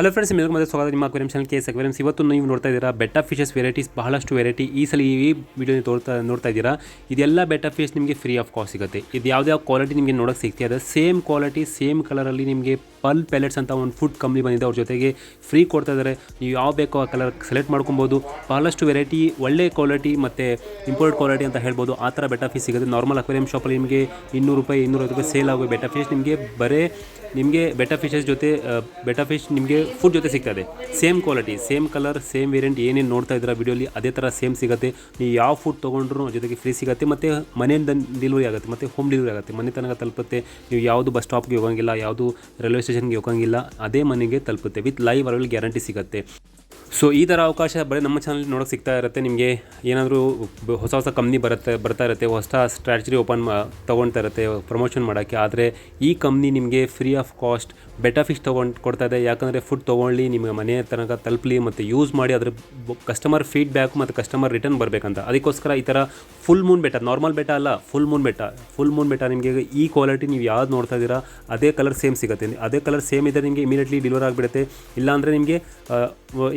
Hello friends ನಿಮಗೆ ಮತ್ತೆ ಸ್ವಾಗತ. ನಿಮ್ಮ ಅಕ್ವೇರಿಯಂ ಚಾನಲ್ ಕೇಸ್ ಅಕ್ವೇರಿಯಮ್ಸ್ ಇವತ್ತು ನೀವು ನೋಡ್ತಾ ಇದ್ದೀರಾ ಬೆಟ್ಟ ಫಿಶಸ್ ವೆರೈಟೀಸ್ ಬಹಳಷ್ಟು ವೆರೈಟಿ ಈ ಸಲ ಈ ವಿಡಿಯೋ ತೋರ್ತಾ, ನೋಡ್ತಾ ಇದ್ದೀರಾ? ಇದೆಲ್ಲ ಬೆಟ್ಟ ಫಿಶ್ ನಿಮಗೆ ಫ್ರೀ ಆಫ್ ಕಾಸ್ಟ್ ಸಿಗುತ್ತೆ. ಇದು ಯಾವುದೇ ಯಾವ ಕ್ವಾಲಿಟಿ ನಿಮಗೆ ನೋಡೋಕೆ ಸಿಗ್ತಾ ಸೇಮ್ ಕ್ವಾಲಿಟಿ ಸೇಮ್ ಕಲರಲ್ಲಿ ನಿಮಗೆ ಪಲ್ ಪ್ಯಾಲೆಟ್ಸ್ ಅಂತ ಒಂದು ಫುಡ್ ಕಂಪ್ನಿ ಬಂದಿದೆ. ಅವ್ರ ಜೊತೆಗೆ ಫ್ರೀ ಕೊಡ್ತಾ ಇದ್ದಾರೆ ನೀವು ಯಾವ ಬೇಕೋ ಆ ಕಲರ್ ಸೆಲೆಕ್ಟ್ ಮಾಡ್ಕೊಬೋದು. ಬಹಳಷ್ಟು ವೆರೈಟಿ ಒಳ್ಳೆ ಕ್ವಾಲಿಟಿ ಮತ್ತು ಇಂಪೋರ್ಟ್ ಕ್ವಾಲಿಟಿ ಅಂತ ಹೇಳ್ಬೋದು. ಆ ಥರ ಬೆಟ್ಟ ಫಿಶ್ ಸಿಗುತ್ತೆ. ನಾರ್ಮಲ್ ಅಕ್ವೇರಿಯಂ ಶಾಪಲ್ಲಿ ನಿಮಗೆ ಇನ್ನೂರು ರೂಪಾಯಿ, ಇನ್ನೂರೈವತ್ತು ರೂಪಾಯಿ ಸೇಲ್ ಆಗೋ ಬೆಟ್ಟ ಫಿಶ್ ನಿಮಗೆ ಬರೇ, ನಿಮಗೆ ಬೆಟ್ಟ ಫಿಶಸ್ ಜೊತೆ ಬೆಟ್ಟ ಫಿಶ್ ನಿಮಗೆ ಫುಡ್ ಜೊತೆ ಸಿಗ್ತದೆ. Same quality same colour same variant ಏನೇನು ನೋಡ್ತಾ ಇದ್ದೀರಾ ವಿಡಿಯೋಲಿ ಅದೇ ಥರ ಸೇಮ್ ಸಿಗುತ್ತೆ. ನೀವು ಯಾವ ಫುಡ್ ತೊಗೊಂಡ್ರು ಜೊತೆಗೆ ಫ್ರೀ ಸಿಗುತ್ತೆ, ಮತ್ತು ಮನೆಯಿಂದ ಡೆಲಿವರಿ ಆಗುತ್ತೆ, ಮತ್ತು ಹೋಮ್ ಡೆಲಿವರಿ ಆಗುತ್ತೆ. ಮನೆ ತನಕ ತಲುಪುತ್ತೆ. ನೀವು ಯಾವುದು ಬಸ್ ಸ್ಟಾಪ್ಗೆ ಹೋಗಂಗಿಲ್ಲ, ಯಾವುದು ರೈಲ್ವೆ ಸ್ಟೇಷನ್ಗೆ ಹೋಗೋಂಗಿಲ್ಲ, ಅದೇ ಮನೆಗೆ ತಲುಪುತ್ತೆ. ವಿತ್ ಲೈವ್ ಅವರಲ್ಲಿ ಗ್ಯಾರಂಟಿ ಸಿಗುತ್ತೆ. ಸೊ ಈ ಥರ ಅವಕಾಶ ಬರೀ ನಮ್ಮ ಚಾನಲ್ ನೋಡೋಕೆ ಸಿಗ್ತಾ ಇರುತ್ತೆ. ನಿಮಗೆ ಏನಾದರೂ ಹೊಸ ಹೊಸ ಕಂಪ್ನಿ ಬರುತ್ತೆ, ಬರ್ತಾ ಇರುತ್ತೆ, ಹೊಸ ಸ್ಟ್ರಾಟಜಿ ಓಪನ್ ತೊಗೊಳ್ತಾ ಇರುತ್ತೆ ಪ್ರಮೋಷನ್ ಮಾಡೋಕ್ಕೆ, ಆದರೆ ಈ ಕಂಪ್ನಿ ನಿಮಗೆ ಫ್ರೀ ಆಫ್ ಕಾಸ್ಟ್ ಫಿಶ್ ತೊಗೊಂಡು ಕೊಡ್ತಾ ಇದೆ. ಯಾಕಂದರೆ ಫುಡ್ ತೊಗೊಳ್ಳಿ, ನಿಮ್ಮ ಮನೆ ತನಕ ತಲುಪಲಿ ಮತ್ತು ಯೂಸ್ ಮಾಡಿ ಅದ್ರ ಕಸ್ಟಮರ್ ಫೀಡ್ಬ್ಯಾಕ್ ಮತ್ತು ಕಸ್ಟಮರ್ ರಿಟರ್ನ್ ಬರಬೇಕಂತ. ಅದಕ್ಕೋಸ್ಕರ ಈ ಥರ ಫುಲ್ ಮೂನ್ ಬೆಟ್ಟ ನಾರ್ಮಲ್ ಬೆಟ್ಟ ಅಲ್ಲ full moon betta full moon betta ನಿಮಗೆ ಈ ಕ್ವಾಲಿಟಿ ನೀವು ಯಾವ್ದು ನೋಡ್ತಾ ಇದ್ದೀರಾ, ಅದೇ ಕಲರ್ ಸೇಮ್ ಸಿಗುತ್ತೆ. ಅದೇ ಕಲರ್ ಸೇಮ್ ಇದ್ದರೆ ನಿಮಗೆ ಇಮಿಡಿಯೇಟ್ಲಿ ಡೆಲಿವರ್ ಆಗಿಬಿಡುತ್ತೆ. ಇಲ್ಲಾಂದರೆ ನಿಮಗೆ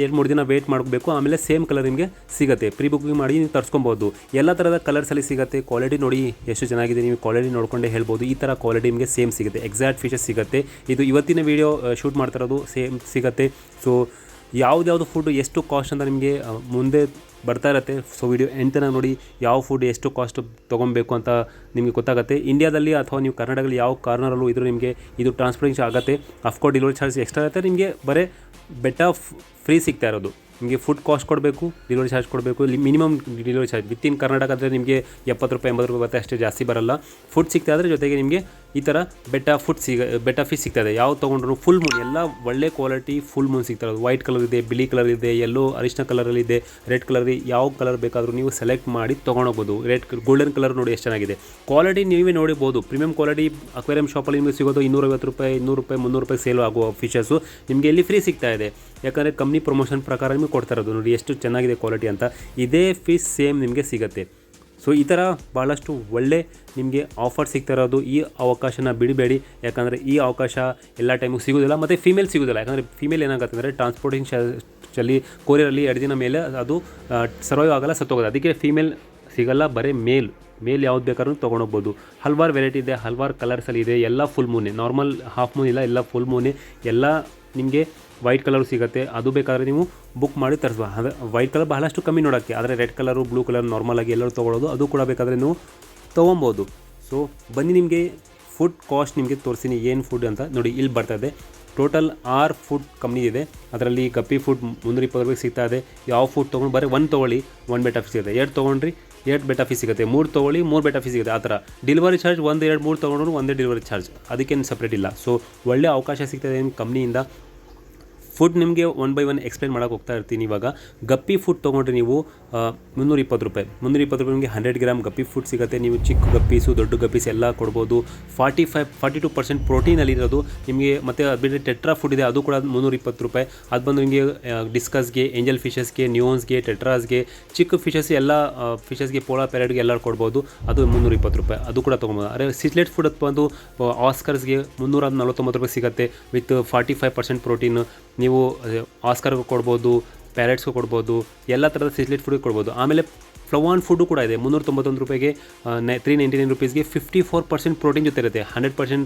ಎರಡು ಮೂರು ದಿನ ವೇಟ್ ಮಾಡಬೇಕು, ಆಮೇಲೆ ಸೇಮ್ ಕಲರ್ ನಿಮಗೆ ಸಿಗುತ್ತೆ. ಪ್ರೀ ಬುಕ್ಕಿಂಗ್ ಮಾಡಿ ನೀವು ತರಿಸ್ಕೊಬೋದು. ಎಲ್ಲ ಥರದ ಕಲರ್ಸಲ್ಲಿ ಸಿಗುತ್ತೆ. ಕ್ವಾಲಿಟಿ ನೋಡಿ ಎಷ್ಟು ಚೆನ್ನಾಗಿದೆ, ನೀವು ಕ್ವಾಲಿಟಿ ನೋಡಿಕೊಂಡೇ ಹೇಳ್ಬೋದು. ಈ ಥರ ಕ್ವಾಲಿಟಿ ನಿಮಗೆ ಸೇಮ್ ಸಿಗುತ್ತೆ. ಎಕ್ಸಾಕ್ಟ್ ಫೀಚರ್ಸ್ ಸಿಗುತ್ತೆ. ಇದು ಇವತ್ತಿನ ವೀಡಿಯೋ ಶೂಟ್ ಮಾಡ್ತಿರೋದು ಸೇಮ್ ಸಿಗುತ್ತೆ. ಸೊ ಯಾವುದ್ಯಾವುದು ಫುಡ್ ಎಷ್ಟು ಕಾಸ್ಟ್ ಅಂತ ನಿಮಗೆ ಮುಂದೆ ಬರ್ತಾ ಇರುತ್ತೆ. ಸೊ ವಿಡಿಯೋ ಎಂಟನ ನೋಡಿ ಯಾವ ಫುಡ್ ಎಷ್ಟು ಕಾಸ್ಟ್ ತೊಗೊಬೇಕು ಅಂತ ನಿಮಗೆ ಗೊತ್ತಾಗುತ್ತೆ. ಇಂಡಿಯಾದಲ್ಲಿ ಅಥವಾ ನೀವು ಕರ್ನಾಟಕದಲ್ಲಿ ಯಾವ ಕಾರ್ನರಲ್ಲೂ ಇದ್ರೂ ನಿಮಗೆ ಇದು ಟ್ರಾನ್ಸ್ಪರೆನ್ಸಿ ಆಗುತ್ತೆ. ಅಫ್ಕೋರ್ಸ್ ಡೆಲಿವರಿ ಚಾರ್ಜ್ ಎಕ್ಸ್ಟ್ರಾ ಇರುತ್ತೆ. ನಿಮಗೆ ಬರೀ ಬೆಟ್ಟ ಫ್ರೀ ಸಿಗ್ತಾ ಇರೋದು. ನಿಮಗೆ ಫುಡ್ ಕಾಸ್ಟ್ ಕೊಡಬೇಕು ಡಿಲಿವರಿ ಚಾರ್ಜ್ ಕೊಡಬೇಕು minimum delivery charge within Karnataka ಆದರೆ ನಿಮಗೆ ಎಪ್ಪತ್ತು ರೂಪಾಯಿ, ಎಂಬತ್ತು ರೂಪಾಯಿ ಬರುತ್ತೆ ಅಷ್ಟೇ, ಜಾಸ್ತಿ ಬರಲ್ಲ. ಫುಡ್ ಸಿಗ್ತಾ ಇದ್ರೆ ಜೊತೆಗೆ ನಿಮಗೆ ಈ ಥರ ಬೆಟ್ಟ ಫುಡ್ ಸಿಗ ಬೆಟ್ಟ ಫಿಶ್ ಸಿಗ್ತಾ ಇದೆ. ಯಾವ ತೊಗೊಂಡ್ರು ಫುಲ್ ಮೂನ್ ಎಲ್ಲ ಒಳ್ಳೆ ಕ್ವಾಲಿಟಿ ಫುಲ್ ಮೂನ್ ಸಿಗ್ತಾ ಇರೋದು. ವೈಟ್ ಕಲರ್ ಇದೆ, ಬಿಳಿ ಕಲರ್ ಇದೆ ಎಲ್ಲೋ ಅರಿಶಿನ ಕಲರಲ್ಲಿ ಇದೆ ರೆಡ್ ಕಲರ್ ಯಾವ ಕಲರ್ ಬೇಕಾದರೂ ನೀವು ಸೆಲೆಕ್ಟ್ ಮಾಡಿ ತೊಗೊಂಡೋಗ್ಬೋದು. ರೆಡ್ ಗೋಲ್ಡನ್ ಕಲರ್ ನೋಡಿ ಎಷ್ಟು ಚೆನ್ನಾಗಿದೆ. ಕ್ವಾಲಿಟಿ ನೀವೇ ನೋಡಿಬೋದು. ಪ್ರೀಮಿಯಂ ಕ್ವಾಲಿಟಿ ಅಕ್ವೇರಿಯಂ ಶಾಪಲ್ಲಿ ನಿಮಗೆ ಸಿಗೋದು ಇನ್ನೂರೈವತ್ತು ರೂಪಾಯಿ, ಇನ್ನೂರು ರೂಪಾಯಿ, ಮುನ್ನೂರು ರೂಪಾಯಿ ಸೇಲ್ ಆಗುವ ಫಿಶಸ್ಸು ನಿಮಗೆ ಇಲ್ಲಿ ಫ್ರೀ ಸಿಗ್ತಾ ಇದೆ. ಯಾಕಂದರೆ ಕಂಪ್ನಿ ಪ್ರಮೋಷನ್ ಪ್ರಕಾರ ನಿಮಗೆ ಕೊಡ್ತಾ ಇರೋದು ನೋಡಿ, ಎಷ್ಟು ಚೆನ್ನಾಗಿದೆ ಕ್ವಾಲಿಟಿ ಅಂತ. ಇದೇ ಫೀಸ್ ಸೇಮ್ ನಿಮಗೆ ಸಿಗುತ್ತೆ. ಸೊ ಈ ಥರ ಭಾಳಷ್ಟು ಒಳ್ಳೆ ನಿಮಗೆ ಆಫರ್ ಸಿಗ್ತಾ ಇರೋದು. ಈ ಅವಕಾಶನ ಬಿಡಬೇಡಿ. ಯಾಕಂದರೆ ಈ ಅವಕಾಶ ಎಲ್ಲ ಟೈಮಿಗೆ ಸಿಗೋದಿಲ್ಲ ಮತ್ತು ಫೀಮೇಲ್ ಸಿಗೋದಿಲ್ಲ. ಯಾಕಂದರೆ ಫೀಮೇಲ್ ಏನಾಗುತ್ತೆ ಅಂದರೆ ಟ್ರಾನ್ಸ್ಪೋರ್ಟಿಂಗ್ ಚಲ್ಲಿ ಕೋರಿಯರಲ್ಲಿ ಎರಡು ದಿನ ಮೇಲೆ ಅದು ಸರ್ವೈವ್ ಆಗಲ್ಲ ಸತ್ತೋಗೋದು ಅದಕ್ಕೆ ಫೀಮೇಲ್ ಸಿಗಲ್ಲ, ಬರೀ ಮೇಲ್ ಮೇಲ್ ಯಾವ್ದು ಬೇಕಾದ್ರೂ ತೊಗೊಂಡೋಗ್ಬೋದು. ಹಲವಾರು ವೆರೈಟಿ ಇದೆ, ಹಲವಾರು ಕಲರ್ಸಲ್ಲಿ ಇದೆ, ಎಲ್ಲ ಫುಲ್ ಮೂನೆ ನಾರ್ಮಲ್ ಹಾಫ್ ಮೂನ್ ಇಲ್ಲ, ಎಲ್ಲ ಫುಲ್ ಮೂನೆ ಎಲ್ಲ ನಿಮಗೆ ವೈಟ್ ಕಲರ್ ಸಿಗುತ್ತೆ. ಅದು ಬೇಕಾದರೆ ನೀವು ಬುಕ್ ಮಾಡಿ ತರಿಸ್ಬೋದು. ಅಂದರೆ ವೈಟ್ ಕಲರ್ ಬಹಳಷ್ಟು ಕಮ್ಮಿ ನೋಡೋಕ್ಕೆ. ಆದರೆ ರೆಡ್ ಕಲರು ಬ್ಲೂ ಕಲರ್ ನಾರ್ಮಲಾಗಿ ಎಲ್ಲರೂ ತೊಗೊಳೋದು ಅದು ಕೂಡ ಬೇಕಾದರೆ ನೀವು ತೊಗೊಬೋದು ಸೊ ಬನ್ನಿ ನಿಮಗೆ ಫುಡ್ ಕಾಸ್ಟ್ ನಿಮಗೆ ತೋರಿಸ್ತೀನಿ ಏನು ಫುಡ್ ಅಂತ ನೋಡಿ, ಇಲ್ಲಿ ಬರ್ತಾ ಇದೆ. ಟೋಟಲ್ ಆರು ಫುಡ್ ಕಂಪ್ನಿ ಇದೆ. ಅದರಲ್ಲಿ ಕಪ್ಪಿ ಫುಡ್ ಮುನ್ನೂರ ಇಪ್ಪತ್ತು ರೂಪಾಯಿ ಸಿಗ್ತಾ ಇದೆ. ಯಾವ ಫುಡ್ ತೊಗೊಂಡು, ಬರೀ ಒನ್ ತೊಗೊಳ್ಳಿ ಒನ್ ಬೆಟ್ ಆಫ್ ಸಿಗುತ್ತೆ ಎರಡು ತೊಗೊಂಡ್ರಿ ಎರಡು ಬೆಟ್ ಆಫೀಸ್ ಸಿಗುತ್ತೆ. ಮೂರು ತೊಗೊಳ್ಳಿ, ಮೂರು ಬೆಟ್ ಆಫೀಸ್ ಸಿಗುತ್ತೆ. ಆ ಥರ. ಡೆಲಿವರಿ ಚಾರ್ಜ್ ಒಂದು, ಎರಡು, ಮೂರು ತೊಗೊಂಡ್ರು ಒಂದೇ ಡೆಲಿವರಿ ಚಾರ್ಜ್ ಅದಕ್ಕೇನು ಸಪ್ರೇಟ್ ಇಲ್ಲ. ಸೊ ಒಳ್ಳೆ ಅವಕಾಶ ಸಿಗ್ತದೆ ನಿಮ್ಮ ಕಂಪ್ನಿಯಿಂದ ಫುಡ್ ನಿಮಗೆ ಒನ್ ಬೈ ಒನ್ ಎಕ್ಸ್ಪ್ಲೇನ್ ಮಾಡೋಕೆ ಹೋಗ್ತಾ ಇರ್ತೀನಿ ಇವಾಗ. ಗಪ್ಪಿ ಫುಡ್ ತೊಗೊಂಡ್ರೆ ನೀವು ಮುನ್ನೂರ ಇಪ್ಪತ್ತು ರೂಪಾಯಿ. ಮುನ್ನೂರ ಇಪ್ಪತ್ತು ರೂಪಾಯಿ ನಿಮಗೆ ಹಂಡ್ರೆಡ್ ಗ್ರಾಮ್ ಗಪ್ಪಿ ಫುಡ್ ಸಿಗುತ್ತೆ. ನೀವು ಚಿಕ್ಕ ಗಪ್ಪೀಸು, ದೊಡ್ಡ ಗಪ್ಪೀಸ್ ಎಲ್ಲ ಕೊಡ್ಬೋದು. Forty five forty two percent ಪ್ರೋಟೀನಲ್ಲಿ ಇರೋದು ನಿಮಗೆ ಮತ್ತು ಅದು ಬಿಟ್ಟರೆ ಟೆಟ್ರಾ ಫುಡ್ ಇದೆ, ಅದು ಕೂಡ ಮುನ್ನೂರ ಇಪ್ಪತ್ತು ರೂಪಾಯಿ. ಅದು ಬಂದು ನಿಮಗೆ ಡಿಸ್ಕಸ್ಗೆ ಏಂಜಲ್ ಫಿಶಸ್ಗೆ ನ್ಯೂನ್ಸ್ಗೆ ಟೆಟ್ರಾಸ್ಗೆ ಚಿಕ್ಕ ಫಿಶಸ್ ಎಲ್ಲ ಫಿಶಸ್ಗೆ ಪೋಲಾ ಪ್ಯಾರೆಟ್ಗೆ ಎಲ್ಲ ಕೊಡ್ಬೋದು. ಅದು ಮುನ್ನೂರ ಇಪ್ಪತ್ತು ರೂಪಾಯಿ. ಅದು ಕೂಡ ತೊಗೊಬೋದು. ಅರೆ ಸಿಸ್ಲೆಟ್ ಫುಡ್ ಅದು ಬಂದು ಆಸ್ಕರ್ಸ್ಗೆ ಮುನ್ನೂರ ನಲವತ್ತೊಂಬತ್ತು ರೂಪಾಯಿ ಸಿಗುತ್ತೆ. With forty five percent protein ನೀವು ಆಸ್ಕರ್ಗೂ ಕೊಡ್ಬೋದು ಪ್ಯಾರೆಟ್ಸ್ಗೂ ಕೊಡ್ಬೋದು, ಎಲ್ಲ ಥರದ ಫೆಸಿಲಿಟಿ ಫುಡ್ಗೆ ಕೊಡ್ಬೋದು. ಆಮೇಲೆ ಫ್ಲವಾನ್ ಫುಡ್ಡು ಕೂಡ ಇದೆ. ಮುನ್ನೂರ ತೊಂಬತ್ತೊಂದು ರೂಪಾಯಿಗೆ ತ್ರೀ ನೈಂಟಿ ನೈನ್ ರುಪೀಸ್ಗೆ ಫಿಫ್ಟಿ ಫೋರ್ ಪರ್ಸೆಂಟ್ ಪ್ರೋಟೀನ್ ಜೊತೆ ಇರುತ್ತೆ ಹಂಡ್ರೆಡ್ ಪರ್ಸೆಂಟ್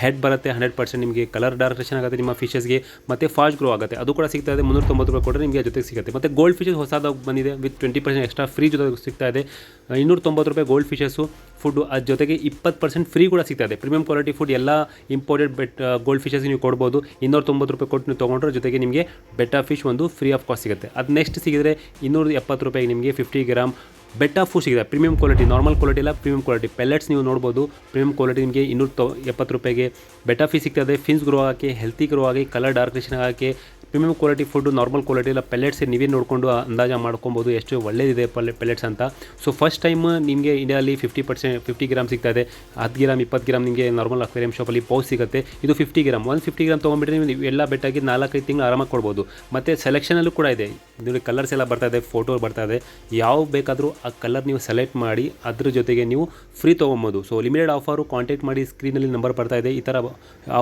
ಹೆಡ್ ಬರುತ್ತೆ ಹಂಡ್ರೆಡ್ ಪರ್ಸೆಂಟ್ ನಿಮಗೆ ಕಲರ್ ಡೈರೆಕ್ಷನ್ ಆಗುತ್ತೆ ನಿಮ್ಮ ಫಿಶಸ್ಗೆ ಮತ್ತು ಫಾಸ್ಟ್ ಗ್ರೋ ಆಗುತ್ತೆ. ಅದು ಕೂಡ ಸಿಗ್ತಾ ಇದೆ, ಮುನ್ನೂರ ತೊಂಬತ್ತು ರೂಪಾಯಿ ಕೊಟ್ಟರೆ ನಿಮಗೆ ಜೊತೆಗೆ ಸಿಗುತ್ತೆ. ಮತ್ತು ಗೋಲ್ಡ್ ಫಿಶಸ್ ಹೊಸದಾಗಿ ಬಂದಿದೆ with twenty percent extra free ಜೊತೆ ಸಿಗ್ತಾ ಇದೆ. ಇನ್ನೂರ ತೊಂಬತ್ತು ರೂಪಾಯಿ ಗೋಲ್ಡ್ ಫಿಶಸ್ಸು ಫುಡ್ಡು ಅದ್ರ ಜೊತೆಗೆ ಇಪ್ಪತ್ತು ಪರ್ಸೆಂಟ್ ಫ್ರೀ ಕೂಡ ಸಿಗ್ತದೆ ಪ್ರೀಮಿಯಂ ಕ್ವಾಲಿಟಿ ಫುಡ್ ಎಲ್ಲ ಇಂಪೋರ್ಟೆಡ್ ಬೆಟ್ ಗೋಲ್ಡ್ ಫಿಶಸ್ ನೀವು ಕೊಡ್ಬೋದು. ಇನ್ನೂರ ತೊಂಬತ್ತು ರೂಪಾಯಿ ಕೊಟ್ಟು ನೀವು ತೊಗೊಂಡ್ರೆ ಜೊತೆಗೆ ನಿಮಗೆ ಬೆಟ್ಟ ಫಿಶ್ ಒಂದು ಫ್ರೀ ಆಫ್ ಕಾಸ್ಟ್ ಸಿಗುತ್ತೆ. ಅದು ನೆಕ್ಸ್ಟ್ ಸಿಗಿದ್ರೆ ಇನ್ನೂರ ಎಪ್ಪತ್ತು ರೂಪಾಯಿಗೆ ನಿಮಗೆ ಫಿಫ್ಟಿ ಗ್ರಾಮ್ ಬೆಟ್ಟ ಫುಡ್ ಸಿಗಿದೆ ಪ್ರೀಮಿಯಂ ಕ್ವಾಲಿಟಿ ನಾರ್ಮಲ್ ಕ್ವಾಲಿಟಿ ಇಲ್ಲ ಪ್ರೀಮಿಯಂ ಕ್ವಾಲಿಟಿ ಪೆಲೆಟ್ಸ್ ನೀವು ನೋಡ್ಬೋದು ಪ್ರೀಮಿಯಂ ಕ್ವಾಲಿಟಿ ನಿಮಗೆ ಇನ್ನೂರ ತೊ ಎಪ್ಪತ್ತು ರೂಪಾಯಿಗೆ ಬೆಟ್ಟ ಫಿಶ್ ಸಿಗ್ತದೆ ಫಿನ್ಸ್ ಗ್ರೋ ಹಾಕಿ ಹೆಲ್ತಿ ಗ್ರೋ ಆಗಿ ಕಲರ್ ಡಾರ್ಕ್ರೇಷನ್ ಆಗೋಕ್ಕೆ premium quality food normal quality ಇಲ್ಲ ಪೆಲೆಟ್ಸ್ ನೀವೇ ನೋಡಿಕೊಂಡು ಅಂದಾಜು ಮಾಡ್ಕೊಬೋದು. ಎಷ್ಟು ಒಳ್ಳೆಯದಿದೆ ಪಲ್ಲೆ ಪೆಲೆಟ್ಸ್ ಅಂತ. ಸೊ ಫಸ್ಟ್ ಟೈಮ್ ನಿಮಗೆ ಇಂಡಿಯಾದಲ್ಲಿ ಫಿಫ್ಟಿ ಪರ್ಸೆಂಟ್ ಫಿಫ್ಟಿ ಗ್ರಾಮ್ ಸಿಗ್ತಾ ಇದೆ. ಹತ್ತು ಗ್ರಾಮ್ ಇಪ್ಪತ್ತು ಗ್ರಾಮ್ ನಿಮಗೆ ನಾರ್ಮಲ್ ಅಕ್ವೇರಿಯಂ ಶಾಪಲ್ಲಿ ಪೌಸ್ ಸಿಗುತ್ತೆ. ಇದು ಫಿಫ್ಟಿ ಗ್ರಾಮ್ ಒಂದು ಫಿಫ್ಟಿ ಗ್ರಾಮ್ ತೊಗೊಂಡ್ಬಿಟ್ರೆ ನೀವು ಎಲ್ಲ ಬೆಟ್ಟಾಗಿ ನಾಲ್ಕೈದು ತಿಂಗಳು ಆರಾಮಾಗಿ ಕೊಡ್ಬೋದು. ಮತ್ತು ಸೆಲೆಕ್ಷನಲ್ಲೂ ಕೂಡ ಇದೆ. ನೋಡಿ ಕಲರ್ಸ್ ಎಲ್ಲ ಬರ್ತಾ ಇದೆ ಫೋಟೋ ಬರ್ತಾ ಇದೆ. ಯಾವ ಬೇಕಾದರೂ ಆ ಕಲರ್ ನೀವು ಸೆಲೆಕ್ಟ್ ಮಾಡಿ, ಅದ್ರ ಜೊತೆಗೆ ನೀವು ಫ್ರೀ ತೊಗೊಬೋದು. ಸೊ ಲಿಮಿಟೆಡ್ ಆಫರು ಕಾಂಟ್ಯಾಕ್ಟ್ ಮಾಡಿ ಸ್ಕ್ರೀನಲ್ಲಿ ನಂಬರ್ ಬರ್ತಾ ಇದೆ. ಈ ಥರ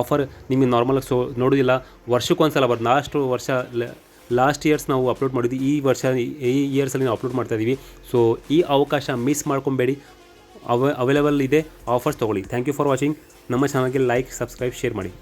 ಆಫರ್ ನಿಮಗೆ ನಾರ್ಮಲಾಗಿ ಸೊ, ನೋಡೋದಿಲ್ಲ. ವರ್ಷಕ್ಕೊಂದ್ಸಲ ಬರ್ತದೆ ಲಾಸ್ಟ್ ವರ್ಷ ಲಾಸ್ಟ್ ಇಯರ್ಸ್ ನಾವು ಅಪ್ಲೋಡ್ ಮಾಡಿದ್ವಿ. ಈ ವರ್ಷ, ಈ ಇಯರ್ಸಲ್ಲಿ ನಾವು ಅಪ್ಲೋಡ್ ಮಾಡ್ತಾ ಇದ್ದೀವಿ ಸೊ ಈ ಅವಕಾಶ ಮಿಸ್ ಮಾಡ್ಕೊಬೇಡಿ. ಅವ ಅವೈಲೇಬಲ್ ಇದೆ. ಆಫರ್ಸ್ ತೊಗೊಳ್ಳಿ. ಥ್ಯಾಂಕ್ ಯು ಫಾರ್ ವಾಚಿಂಗ್ ನಮ್ಮ ಚಾನಲ್ಗೆ ಲೈಕ್ ಸಬ್ಸ್ಕ್ರೈಬ್ ಶೇರ್ ಮಾಡಿ.